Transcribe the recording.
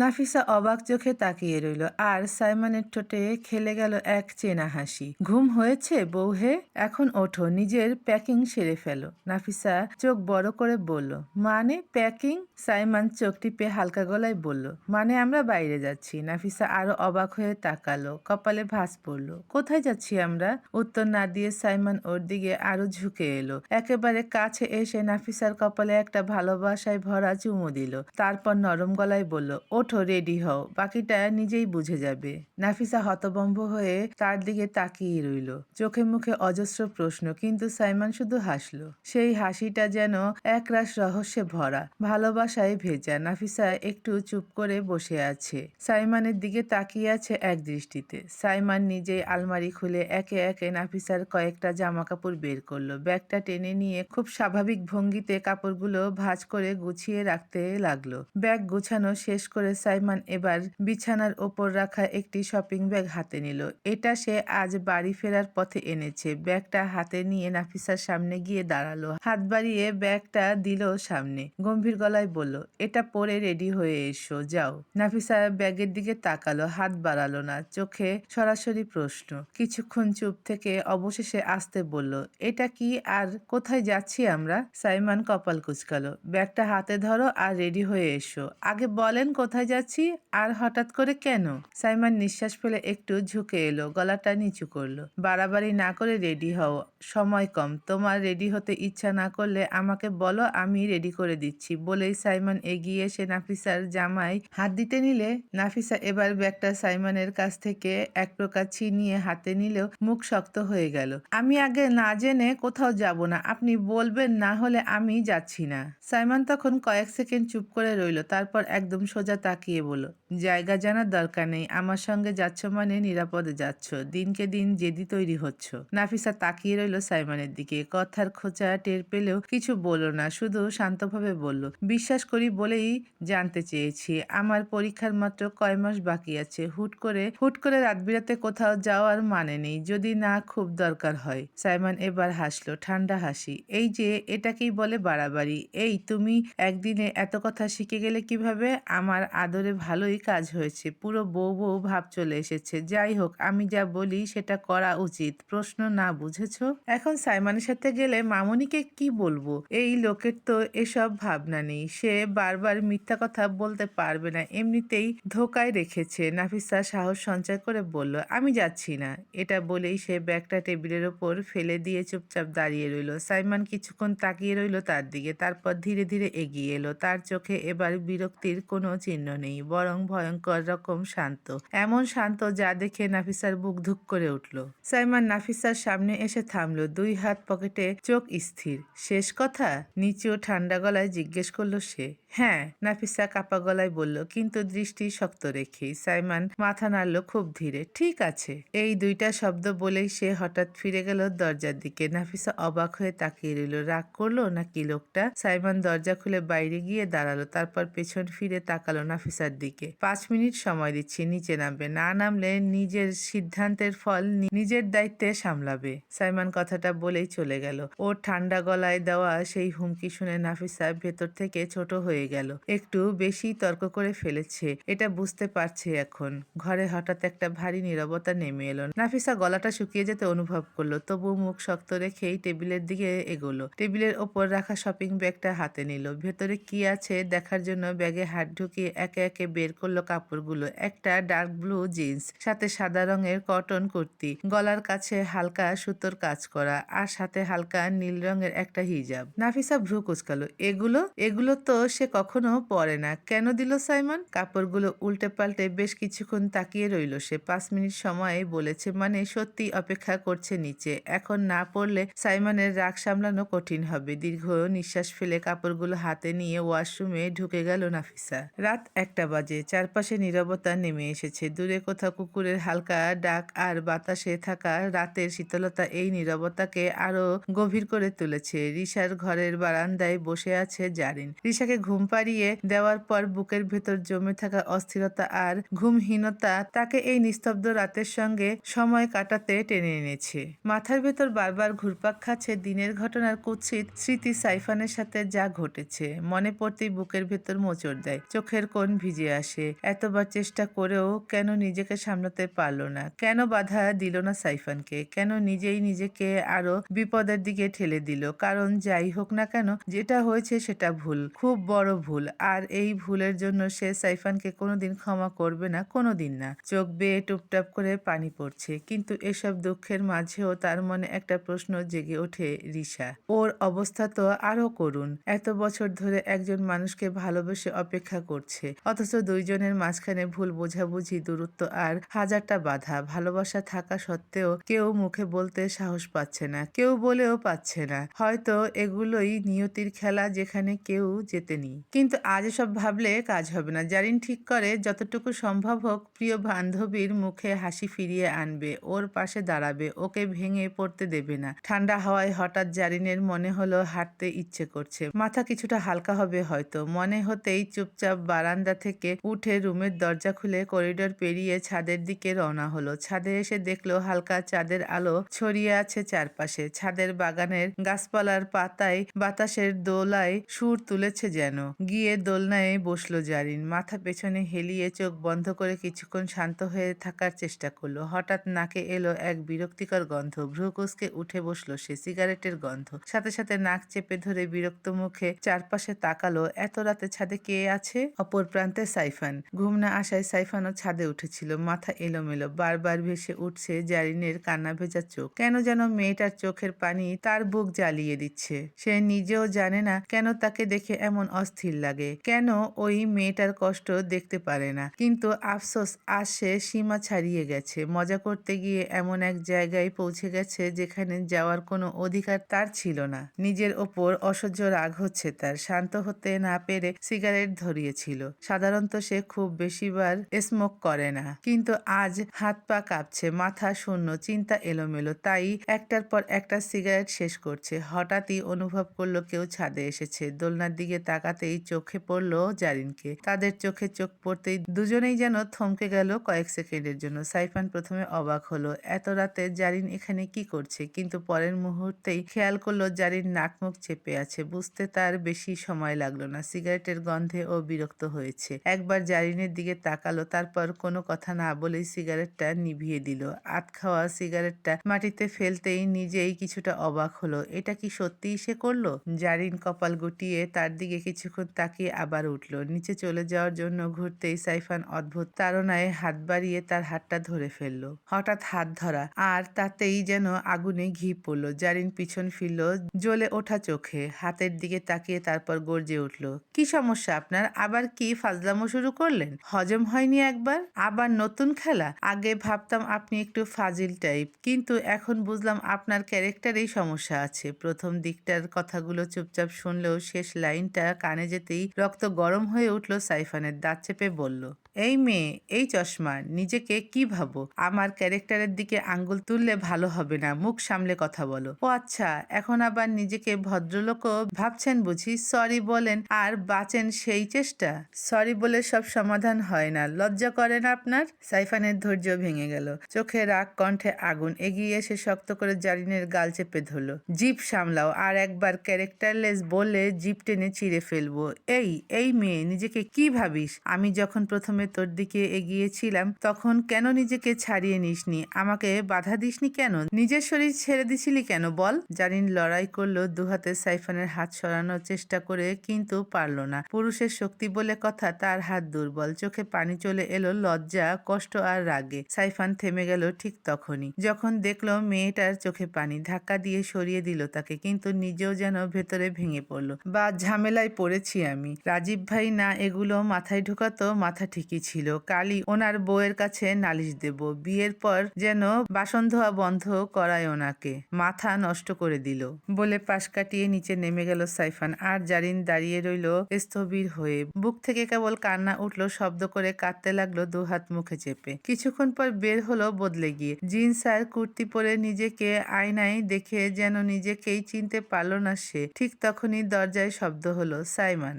নাফিসা অবাক চোখে তাকিয়ে রইল। আর সাইমনের ঠোঁটে খেলে গেল এক চেনা হাসি। ঘুম হয়েছে, বউ হে? এখন ওঠো, নিজের প্যাকিং সেরে ফেলো। নাফিসা চোখ বড় করে বলল মানে প্যাকিং? সাইমান চোখ টিপে হালকা গলায় বলল মানে আমরা বাইরে যাচ্ছি। নাফিসা আরও অবাক হয়ে তাকালো, কপালে ভাস পড়ল, কোথায় যাচ্ছি আমরা? উত্তর না দিয়ে সাইমান ওর দিকে আরও ঝুঁকে এলো। একেবারে কাছে এসে নাফিসার কপালে একটা ভালোবাসায় ভরা চুমু দিল। তারপর নরম গলায় বলল, ওঠো রেডি হও। বাকিটা নিজেই বুঝে যাবে। নাফিসা হতবম্ব হয়ে তার দিকে তাকিয়ে রইল। চোখে মুখে অজস্র প্রশ্ন, কিন্তু সাইমান শুধু হাসলো। সেই হাসিটা যেন একরাশ রহস্যে ভরা, ভালোবাসায় ভেজা। নাফিসা একটু চুপ করে বসে আছে। সাইমানের দিকে তাকিয়ে আছে এক দৃষ্টিতে। সাইমান নিজেই আলমারি খুলে একে একে নাফিসার কয়েকটা জামা কাপড় বের করল। ব্যাগটা টেনে নিয়ে খুব স্বাভাবিক ভঙ্গিতে কাপড়গুলো ভাঁজ করে গুছিয়ে রাখতে লাগল। ব্যাগ গুছানো শেষ করে সাইমান এবার বিছানার ওপর রাখা একটি শপিং ব্যাগ হাতে নিল। এটা সে আজ বাড়ি ফেরার পথে এনেছে। ব্যাগটা হাতে নিয়ে নাফিসার সামনে গিয়ে দাঁড়াল। হাত বাড়িয়ে ব্যাগটা দিল সামনে। গম্ভীর গলায় বলল, এটা পরে রেডি হয়ে এসো, যাও। নাফিসা ব্যাগের দিকে তাকালো, হাত বাড়ালো না। চোখে সরাসরি প্রশ্ন। কিছুক্ষণ চুপ থেকে অবশেষে আসতে বলল, এটা কি আর কোথায় যাচ্ছি আমরা? সাইমান কপাল কুচকালো, ব্যাগটা হাতে ধরো আর রেডি হয়ে এসো। আগে বলেন কোথায় যাচ্ছি আর হঠাৎ করে কেন? সাইমান নিঃশ্বাস ফেলে একটু ঝুঁকে এলো, গলাটা নিচু করল। বাড়াবাড়ি না করে রেডি হও, সময় কম। তোমার রেডি হতে ইচ্ছা না করলে আমাকে বলো, আমি রেডি করে দিচ্ছি। বলেই সাইমন এগিয়ে এসে নাফিসার জামায় হাত দিতে নিলে, নাফিসা এবার ব্যাগটা সাইমনের কাছ থেকে এক প্রকার ছিনিয়ে হাতে নিলেও মুখ শক্ত হয়ে গেল। আমি আগে না জেনে কোথাও যাব না, আপনি বলবেন না হলে আমি যাচ্ছি না। সাইমন তখন কয়েক সেকেন্ড চুপ করে রইল, তারপর একদম সোজা তাকিয়ে বলল জায়গা জানার দরকার নেই। আমার সঙ্গে যাচ্ছ মানে নিরাপদে যাচ্ছ। দিনকে দিন জেদি তৈরি হচ্ছ। নাফিসা তাকিয়ে রইল সাইমনের দিকে। কথার খোঁচা টের পেলেও কিছু বলল না, শুধু শান্তভাবে বলল, বিশ্বাস করি বলেই জানতে চেয়েছি। আমার পরীক্ষার মাত্র কয় মাস বাকি আছে। হুট করে হুট করে রাত বিরাতে কোথাও যাওয়ার মানে নেই। যদি না খুব দরকার হয়। সাইমন এবার হাসলো ঠান্ডা হাসি। এই যে, এটাকেই বলে বাড়াবাড়ি। এই তুমি একদিনে এত কথা শিখে গেলে কীভাবে? আমার আদরে ভালোই কাজ হয়েছে। পুরো বউ বউ ভাব চলে এসেছে। যাই হোক, আমি যা বলি সেটা করা উচিত। প্রশ্ন না, বুঝেছ? এখন সাইমানের সাথে গেলে মামনিকে কি বলব? এই লোকের তো এসব ভাবনা নেই। সে বারবার মিথ্যা কথা বলতে পারবে না। এমনিতেই ধোকায় রেখেছে। নাফিসা সাহস সঞ্চয় করে বলল, আমি যাচ্ছি না। এটা বলেই সে ব্যাগটা টেবিলের ওপর ফেলে দিয়ে চুপচাপ দাঁড়িয়ে রইল। সাইমান কিছুক্ষণ তাকিয়ে রইল তার দিকে। তারপর ধীরে ধীরে এগিয়ে এলো। তার চোখে এবার বিরক্তির কোনো চিহ্ন নেই, বরং ভয়ঙ্কর রকম শান্ত। এমন শান্ত যা দেখে নাফিসার বুক ধুক করে উঠল। সাইমান নাফিসার সামনে এসে থামলো, দুই হাত পকেটে চোখ স্থির। শেষ কথা? নিচু ঠান্ডা গলায় জিজ্ঞেস করল সে। হ্যাঁ নাফিসা কাপা গলায় বলল, কিন্তু দৃষ্টি শক্ত রেখেই। সাইমান মাথা নাড়ল খুব ধীরে। ঠিক আছে। এই দুইটা শব্দ বলেই সে হঠাৎ ফিরে গেল দরজার দিকে। নাফিসা অবাক হয়ে তাকিয়ে রইল। রাগ করল নাকি লোকটা? সাইমান দরজা খুলে বাইরে গিয়ে দাঁড়াল, তারপর পেছন ফিরে তাকালো নাফিসার দিকে। পাঁচ মিনিট সময় দিচ্ছি, নিচে নামবে। না নামলে নিজের সিদ্ধান্তের ফল নিজের দায়িত্বে সামলাবে। সাইমান কথাটা বলেই চলে গেল। ওর ঠান্ডা গলায় দেওয়া সেই হুমকি শুনে নাফিসা ভেতর থেকে ছোট হয়ে গেল। একটু বেশি তর্ক করে ফেলেছে। এটা বুঝতে পারছে এখন। ঘরে হঠাৎ একটা ভারী নীরবতা নেমে এলো। নাফিসা গলাটা শুকিয়ে যেতে অনুভব করল। তবু মুখ শক্ত রেখেই টেবিলের দিকে এগোলো। টেবিলের ওপর রাখা শপিং ব্যাগটা হাতে নিল। ভেতরে কি আছে দেখার জন্য ব্যাগে হাত ঢুকিয়ে একে একে বের করল। কাপড়গুলো, একটা ডার্ক ব্লু জিন্স সাথে সাদা রঙের কটন কুর্তি, গলার কাছে হালকা সুতোর কাজ করা আর সাথে হালকা নীল রঙের একটা হিজাব নাফিসা ভ্রু কুচকালো, এগুলো? এগুলো তো সে কখনো পরে না। কেন দিল সাইমন? কাপড়গুলো উল্টে পাল্টে বেশ কিছুক্ষণ তাকিয়ে রইল সে। পাঁচ মিনিট সময় বলেছে মানে সত্যি অপেক্ষা করছে নিচে। এখন না পড়লে সাইমনের রাগ সামলানো কঠিন হবে। দীর্ঘ নিঃশ্বাস ফেলে কাপড়গুলো হাতে নিয়ে ওয়াশরুমে ঢুকে গেল নাফিসা। রাত একটা বাজে চারপাশে নীরবতা নেমে এসেছে। দূরে কোথাও কুকুরের হালকা ডাক আর বাতাসে থাকা রাতের শীতলতা এই নীরবতাকে আরও গভীর করে তুলেছে। রিশার ঘরের বারান্দায় বসে আছে জারিন। রিশাকে ঘুম পাড়িয়ে দেওয়ার পর বুকের ভেতর জমে থাকা অস্থিরতা আর ঘুমহীনতা তাকে এই নিস্তব্ধ রাতের সঙ্গে সময় কাটাতে টেনে এনেছে। মাথার ভেতর বারবার ঘুরপাক খাচ্ছে দিনের ঘটনার কুৎসিত স্মৃতি সাইফানের সাথে যা ঘটেছে। মনে পড়তেই বুকের ভেতর মোচড় দেয়। চোখের কোণ ভিজে আসে। এতবার চেষ্টা করেও কেন নিজেকে সামলাতে পারল না? কেন বাধা দিল না সাইফানকে? কেন নিজেই নিজেকে আরও বিপদের দিকে ঠেলে দিল? কারণ যাই হোক না কেন, যেটা হয়েছে সেটা ভুল, খুব বড় ভুল। আর এই ভুলের জন্য সে সাইফানকে কোনোদিন ক্ষমা করবে না, কোনোদিন না। চোখ বেয়ে টুপটাপ করে পানি পড়ছে। কিন্তু এসব দুঃখের মাঝেও তার মনে একটা প্রশ্ন জেগে ওঠে রিসা ওর অবস্থা তো আরও করুন এত বছর ধরে একজন মানুষকে ভালোবেসে অপেক্ষা করছে। অথচ দুইজনের মাঝখানে ভুল বোঝাবুঝি, দূরত্ব আর হাজারটা বাধা। ভালোবাসা থাকা সত্ত্বেও কেউ মুখে বলতে সাহস পাচ্ছে না, কেউ বলেও পাচ্ছে না। হয়তো এগুলোই নিয়তির খেলা যেখানে কেউ জেতেনি কিন্তু আজ এসব ভাবলে কাজ হবে না। জারিন ঠিক করে, যতটুকু সম্ভব হোক প্রিয় বান্ধবীর মুখে হাসি ফিরিয়ে আনবে, ওর পাশে দাঁড়াবে, ওকে ভেঙে পড়তে দেবে না। ঠান্ডা হাওয়ায় হঠাৎ জারিনের মনে হলো হাঁটতে ইচ্ছে করছে। মাথা কিছুটা হালকা হবে হয়তো। মনে হতেই চুপচাপ বারান্দা থেকে উঠে রুমের দরজা খুলে করিডোর পেরিয়ে ছাদের দিকে রওনা হলো। ছাদে এসে দেখল হালকা চাঁদের আলো ছড়িয়ে আছে চারপাশে। ছাদের বাগানের গাছপালার পাতায় বাতাসের দোলায় সুর তুলেছে যেন। গিয়ে দোলনায় বসল জারিন। মাথা পেছনে হেলিয়ে চোখ বন্ধ করে কিছুক্ষণ শান্ত হয়ে থাকার চেষ্টা করল। হঠাৎ নাকে এলো এক বিরক্তিকর গন্ধ। ভ্রুকুসকে উঠে বসল সে সিগারেটের গন্ধ। সাথে সাথে নাক চেপে ধরে বিরক্ত মুখে চারপাশে তাকালো। এত রাতে ছাদে কে আছে? অপর প্রান্তে সাইফান। ঘুম না আসায় সাইফানও ছাদে উঠেছিল। মাথা এলোমেলো। বারবার ভেসে উঠছে জারিনের কান্না ভেজা চোখ। কেন যেন মেয়েটার চোখের পানি তার বুক জ্বালিয়ে দিচ্ছে। সে নিজেও জানে না কেন তাকে দেখে এমন অস্থির লাগে। কেন ওই মেয়েটার কষ্ট দেখতে পারে না। কিন্তু আফসোস আসে সীমা ছাড়িয়ে গেছে। মজা করতে গিয়ে এমন এক জায়গায় পৌঁছে গেছে যেখানে যাওয়ার কোনো অধিকার তার ছিল না। নিজের ওপর অসহ্য রাগ হচ্ছে তার। শান্ত হতে না পেরে সিগারেট ধরিয়েছিল। সাধারণত সে খুব বেশিবার স্মোক করে না। কিন্তু আজ হাত পা কাঁপছে, মাথা শূন্য, চিন্তা এলোমেলো। তাই একটার পর একটা সিগারেট শেষ করছে। হঠাৎই অনুভব করল কেউ ছাদে এসেছে। দোলনার দিকে তাকাতেই চোখে পড়ল জারিনকে। তাদের চোখে চোখ পড়তেই দুজনেই যেন থমকে গেল কয়েক সেকেন্ডের জন্য। সাইফান প্রথমে অবাক হলো, এত রাতে জারিন এখানে কি করছে? কিন্তু পরের মুহূর্তেই খেয়াল করল, জারিন নাক মুখ চেপে আছে। বুঝতে তার বেশি সময় লাগল না। সিগারেটের গন্ধে ও বিরক্ত হয়েছে। একবার জারিনের দিকে তাকালো, তারপর কোনো কথা না বলেই সিগারেটটা নিভিয়ে দিল। আত খাওয়া সিগারেটটা মাটিতে ফেলতেই নিজেই কিছুটা অবাক হলো। এটা কি সত্যিই সে করল? জারিন কপাল গুটিয়ে তার দিকে কিছুক্ষণ তাকিয়ে আবার উঠল। নিচে চলে যাওয়ার জন্য ঘুরতেই সাইফান অদ্ভুত তাড়নায় হাত বাড়িয়ে তার হাতটা ধরে ফেলল। হঠাৎ হাত ধরা, আর তাতেই যেন আগুনে ঘি পড়ল। জারিন পিছন ফিরল, জ্বলে ওঠা চোখে। হাতের দিকে তাকিয়ে তারপর গর্জে উঠল, কি সমস্যা আপনার? আবার কি ফাজলামো শুরু করলেন? হজম হয়নি একবার, আবার নতুন খেলা? আগে ভাবতাম আপনি একটু ফাজিল টাইপ, কিন্তু এখন বুঝলাম আপনার ক্যারেক্টারেই সমস্যা আছে। প্রথম দিকটার কথাগুলো চুপচাপ শুনলেও শেষ লাইনটা কানে যেতেই রক্ত গরম হয়ে উঠল সাইফানের, দাঁত চেপে বলল এই মেয়ে, এই চশমা, নিজেকে কি ভাবো? আমার ক্যারেক্টারের দিকে আঙ্গুল তুললে ভালো হবে না, মুখ সামলে কথা বলো। ও আচ্ছা এখন আবার নিজেকে ভদ্রলোকও ভাবছেন বুঝি? সরি বলেন, আর বাঁচেন সেই চেষ্টা? সরি বলে সব সমাধান হয় না, লজ্জা করে না আপনার? সাইফানের ধৈর্য ভেঙে গেল। চোখে রাগ, কণ্ঠে আগুন এগিয়ে এসে শক্ত করে জারিনের গাল চেপে ধরলো। জিপ সামলাও, আর একবার ক্যারেক্টারলেস বলে জিপ টেনে চিড়ে ফেলব। এই এই মেয়ে, নিজেকে কি ভাবিস? আমি যখন প্রথমে তোর দিকে এগিয়েছিলাম, তখন কেন নিজেকে ছাড়িয়ে নিসনি? আমাকে বাধা দিসনি কেন? নিজের শরীর ছেড়ে দিছিলি কেন বল? জারিন লড়াই করল, দুহাতে সাইফানের হাত সরানোর চেষ্টা করে কিন্তু পারল না। পুরুষের শক্তি বলে কথা, তার হাত দুর্বল। চোখে পানি চলে এলো, লজ্জা, কষ্ট আর রাগে। সাইফান থেমে গেল ঠিক তখনই। যখন দেখল মেয়েটার চোখে পানি, ধাক্কা দিয়ে সরিয়ে দিল তাকে, কিন্তু নিজেও যেন ভেতরে ভেঙে পড়ল। বা ঝামেলায় পড়েছি আমি। রাজীব ভাই না এগুলো মাথায় ঢুকাতো মাথা ঠিকই ছিল। কালি ওনার বউয়ের কাছে নালিশ দেব। বিয়ের পর যেন বাসন ধোয়া বন্ধ করায় ওনাকে। মাথা নষ্ট করে দিল। বলে পাশ কাটিয়ে নিচে নেমে গেল সাইফান। আর জারিন দাঁড়িয়ে রইল স্থবির হয়ে। বুক থেকে কেবল কান্না উঠল, শব্দ করে কাঁদতে লাগল দু হাত মুখে চেপে। কিছুক্ষণ পর বের হলো বদলে গিয়ে। জিন্স আর কুর্তি পরে নিজেকে আয়নায় দেখে যেন নিজেকেই চিনতে পারল না সে। ঠিক তখনই দরজায় শব্দ হলো, সাইমান।